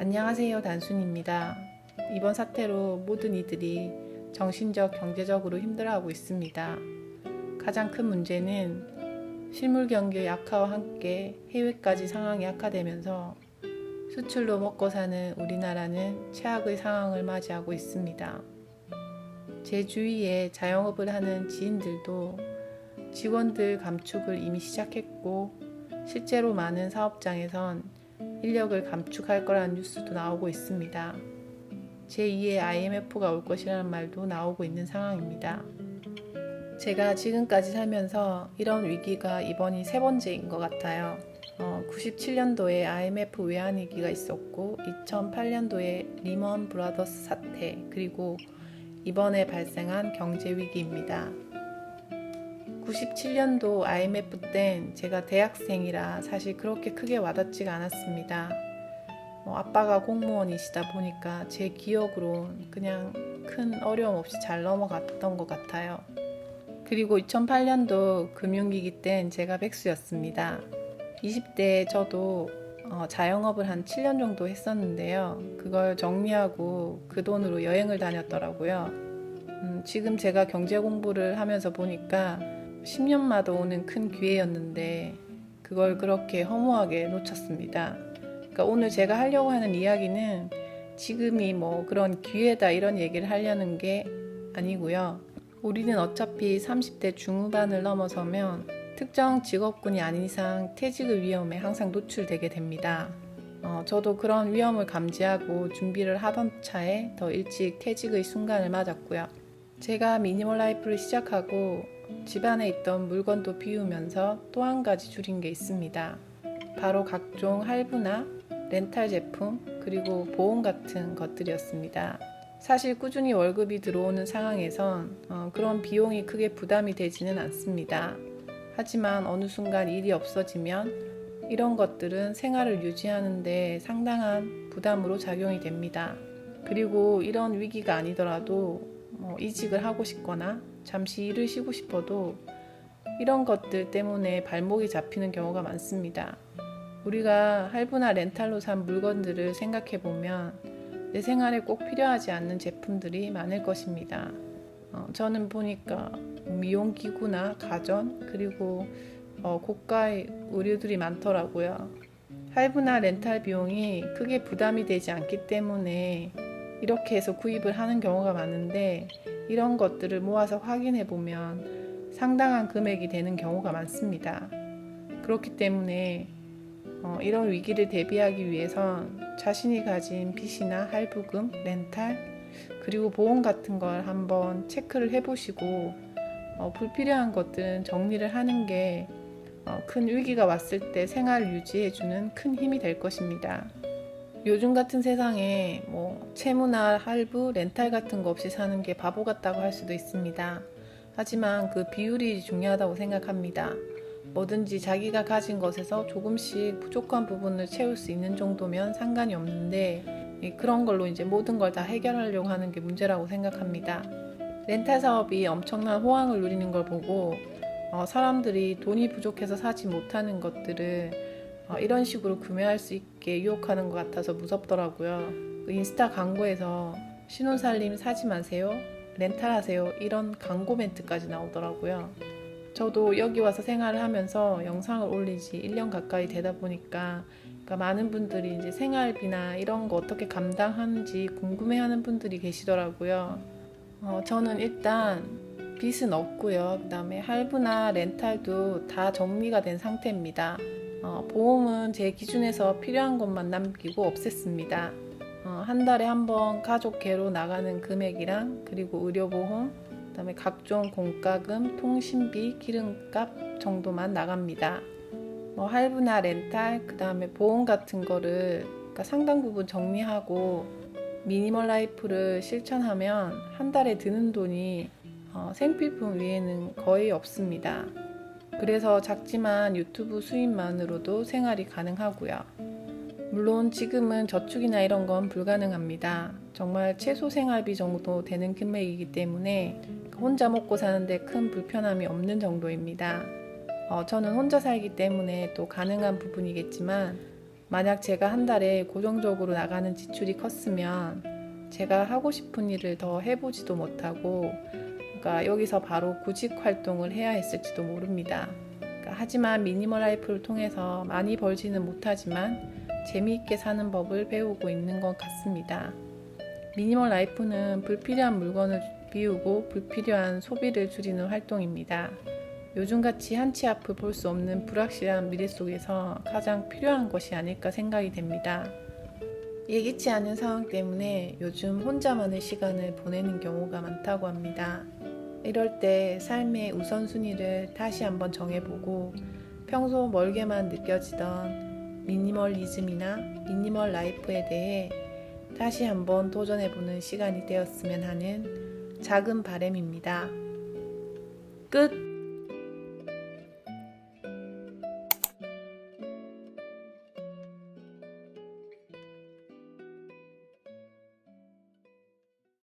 안녕하세요. 단순입니다. 이번 사태로 모든 이들이 정신적, 경제적으로 힘들어하고 있습니다. 가장 큰 문제는 실물 경기 악화와 함께 해외까지 상황이 악화되면서 수출로 먹고 사는 우리나라는 최악의 상황을 맞이하고 있습니다. 제 주위에 자영업을 하는 지인들도 직원들 감축을 이미 시작했고 실제로 많은 사업장에선 인력을 감축할 거라는 뉴스도 나오고 있습니다. 제2의 IMF가 올 것이라는 말도 나오고 있는 상황입니다. 제가 지금까지 살면서 이런 위기가 이번이 세 번째인 것 같아요. 어, 97년도에 IMF 외환위기가 있었고 2008년도에 리먼 브라더스 사태 그리고 이번에 발생한 경제위기입니다. 97년도 IMF 땐 제가 대학생이라 사실 그렇게 크게 와닿지가 않았습니다. 뭐 아빠가 공무원이시다 보니까 제 기억으론 그냥 큰 어려움 없이 잘 넘어갔던 것 같아요. 그리고 2008년도 금융위기 땐 제가 백수였습니다. 20대에 저도 어, 자영업을 한 7년 정도 했었는데요. 그걸 정리하고 그 돈으로 여행을 다녔더라고요. 음, 지금 제가 경제 공부를 하면서 보니까 10년마다 오는 큰 기회였는데 그걸 그렇게 허무하게 놓쳤습니다. 그러니까 오늘 제가 하려고 하는 이야기는 지금이 뭐 그런 기회다 이런 얘기를 하려는 게 아니고요. 우리는 어차피 30대 중후반을 넘어서면 특정 직업군이 아닌 이상 퇴직의 위험에 항상 노출되게 됩니다. 어, 저도 그런 위험을 감지하고 준비를 하던 차에 더 일찍 퇴직의 순간을 맞았고요. 제가 미니멀 라이프를 시작하고 집안에 있던 물건도 비우면서 또 한 가지 줄인 게 있습니다. 바로 각종 할부나 렌탈 제품 그리고 보험 같은 것들이었습니다. 사실 꾸준히 월급이 들어오는 상황에선 어, 그런 비용이 크게 부담이 되지는 않습니다. 하지만 어느 순간 일이 없어지면 이런 것들은 생활을 유지하는데 상당한 부담으로 작용이 됩니다. 그리고 이런 위기가 아니더라도 뭐 이직을 하고 싶거나 잠시 일을 쉬고 싶어도 이런 것들 때문에 발목이 잡히는 경우가 많습니다. 우리가 할부나 렌탈로 산 물건들을 생각해 보면 내 생활에 꼭 필요하지 않는 제품들이 많을 것입니다. 어, 저는 보니까 미용 기구나 가전 그리고 어, 고가의 의류들이 많더라고요. 할부나 렌탈 비용이 크게 부담이 되지 않기 때문에 이렇게 해서 구입을 하는 경우가 많은데 이런 것들을 모아서 확인해 보면 상당한 금액이 되는 경우가 많습니다. 그렇기 때문에 어, 이런 위기를 대비하기 위해선 자신이 가진 빚이나 할부금, 렌탈, 그리고 보험 같은 걸 한번 체크를 해보시고 어, 불필요한 것들은 정리를 하는 게 어, 큰 위기가 왔을 때 생활을 유지해주는 큰 힘이 될 것입니다. 요즘 같은 세상에 뭐 채무나 할부, 렌탈 같은 거 없이 사는 게 바보 같다고 할 수도 있습니다. 하지만 그 비율이 중요하다고 생각합니다. 뭐든지 자기가 가진 것에서 조금씩 부족한 부분을 채울 수 있는 정도면 상관이 없는데 이 그런 걸로 이제 모든 걸 다 해결하려고 하는 게 문제라고 생각합니다. 렌탈 사업이 엄청난 호황을 누리는 걸 보고 어, 사람들이 돈이 부족해서 사지 못하는 것들을 어, 이런 식으로 구매할 수 있게 유혹하는 것 같아서 무섭더라고요. 그 인스타 광고에서 신혼살림 사지 마세요, 렌탈하세요 이런 광고 멘트까지 나오더라고요. 저도 여기 와서 생활을 하면서 영상을 올리지 1년 가까이 되다 보니까 그러니까 많은 분들이 이제 생활비나 이런 거 어떻게 감당하는지 궁금해하는 분들이 계시더라고요. 어, 저는 일단 빚은 없고요. 그다음에 할부나 렌탈도 다 정리가 된 상태입니다. 어, 보험은 제 기준에서 필요한 것만 남기고 없앴습니다. 어, 한 달에 한 번 가족 개로 나가는 금액이랑 그리고 의료보험, 그다음에 각종 공과금, 통신비, 기름값 정도만 나갑니다. 뭐 할부나 렌탈, 그다음에 보험 같은 거를 그러니까 상당 부분 정리하고 미니멀 라이프를 실천하면 한 달에 드는 돈이 어, 생필품 외에는 거의 없습니다. 그래서 작지만 유튜브 수입만으로도 생활이 가능하고요. 물론 지금은 저축이나 이런 건 불가능합니다. 정말 최소 생활비 정도 되는 금액이기 때문에 혼자 먹고 사는데 큰 불편함이 없는 정도입니다. 어, 저는 혼자 살기 때문에 또 가능한 부분이겠지만 만약 제가 한 달에 고정적으로 나가는 지출이 컸으면 제가 하고 싶은 일을 더 해보지도 못하고 그러니까 여기서 바로 구직 활동을 해야 했을지도 모릅니다. 그러니까 하지만 미니멀 라이프를 통해서 많이 벌지는 못하지만 재미있게 사는 법을 배우고 있는 것 같습니다. 미니멀 라이프는 불필요한 물건을 비우고 불필요한 소비를 줄이는 활동입니다. 요즘같이 한치 앞을 볼 수 없는 불확실한 미래 속에서 가장 필요한 것이 아닐까 생각이 됩니다. 예기치 않은 상황 때문에 요즘 혼자만의 시간을 보내는 경우가 많다고 합니다. 이럴 때 삶의 우선순위를 다시 한번 정해보고 평소 멀게만 느껴지던 미니멀리즘이나 미니멀 라이프에 대해 다시 한번 도전해보는 시간이 되었으면 하는 작은 바램입니다. 끝!